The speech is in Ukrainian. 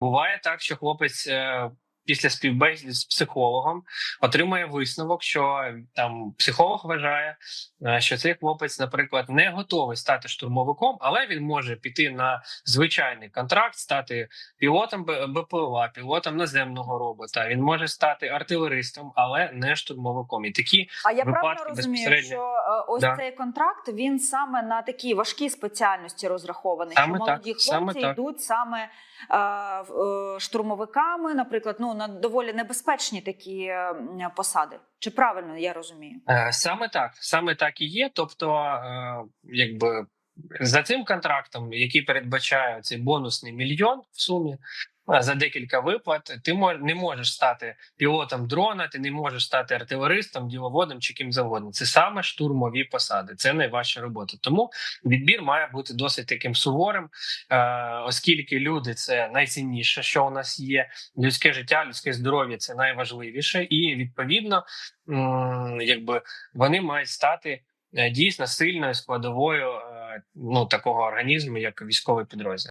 Буває так, що хлопець е, після співбесіди з психологом отримує висновок, що там психолог вважає, е, що цей хлопець, наприклад, не готовий стати штурмовиком, але він може піти на звичайний контракт, стати пілотом БПЛА, пілотом наземного робота. Він може стати артилеристом, але не штурмовиком. І такі А я Випадки правильно розумію, безпосередньо. що е, ось Да. цей контракт він саме на такі важкі спеціальності розрахований. Саме що так, молоді саме хлопці так. йдуть саме е, е, штурмовиками, наприклад, ну на доволі небезпечні такі е, посади. Чи правильно я розумію? Е, Саме так, саме так і є. Тобто, е, якби за цим контрактом, який передбачає цей бонусний мільйон в сумі за декілька виплат, ти не можеш стати пілотом дрона, ти не можеш стати артилеристом, діловодом чи ким завгодно. Це саме штурмові посади. Це найважча робота. Тому відбір має бути досить таким суворим, е, оскільки люди це найцінніше, що у нас є. Людське життя, людське здоров'я це найважливіше, і відповідно якби вони мають стати е, дійсно сильною складовою е, ну такого організму, як військовий підрозділ.